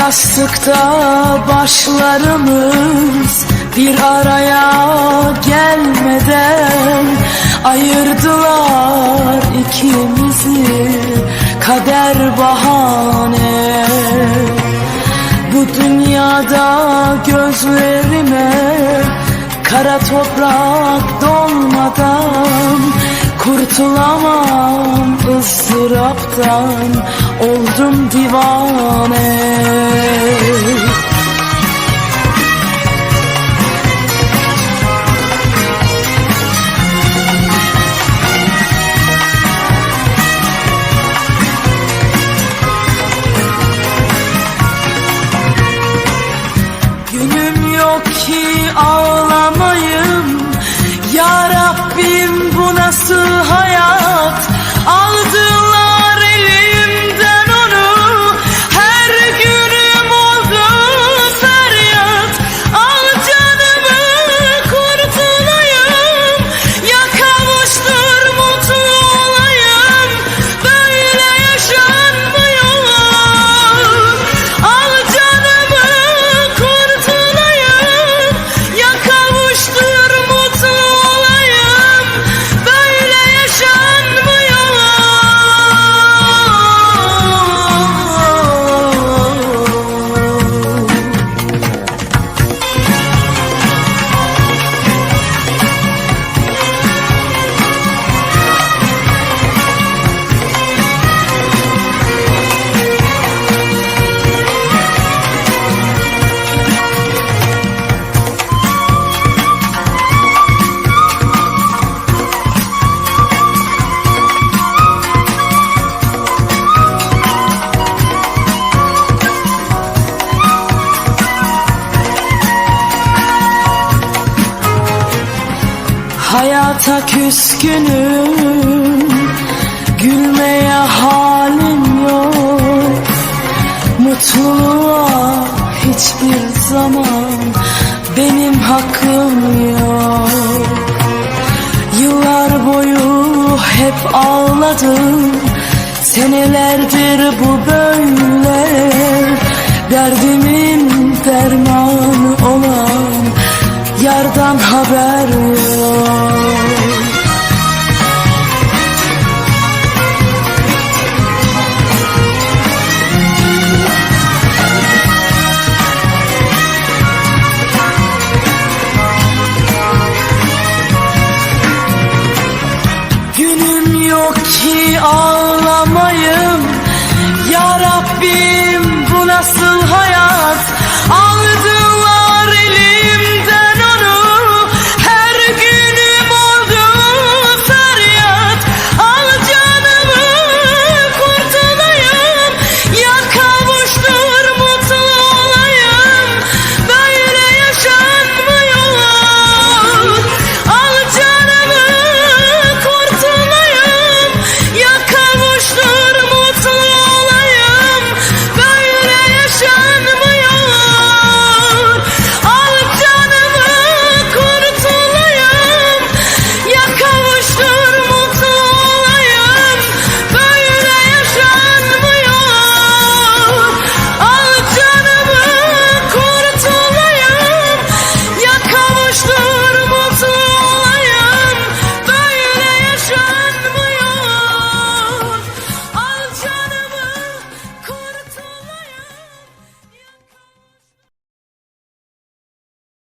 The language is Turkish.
Yastıkta başlarımız bir araya gelmeden Ayırdılar ikimizi kader bahane. Bu dünyada gözlerime kara toprak dolmadan Kurtulamam ızdıraptan oldum divane Hayata küskünüm Gülmeye halim yok. Mutluluğa hiçbir zaman Benim hakkım yok. Yıllar boyu hep ağladım Senelerdir bu böyle. Derdimin dermanı olan Yardan haber yok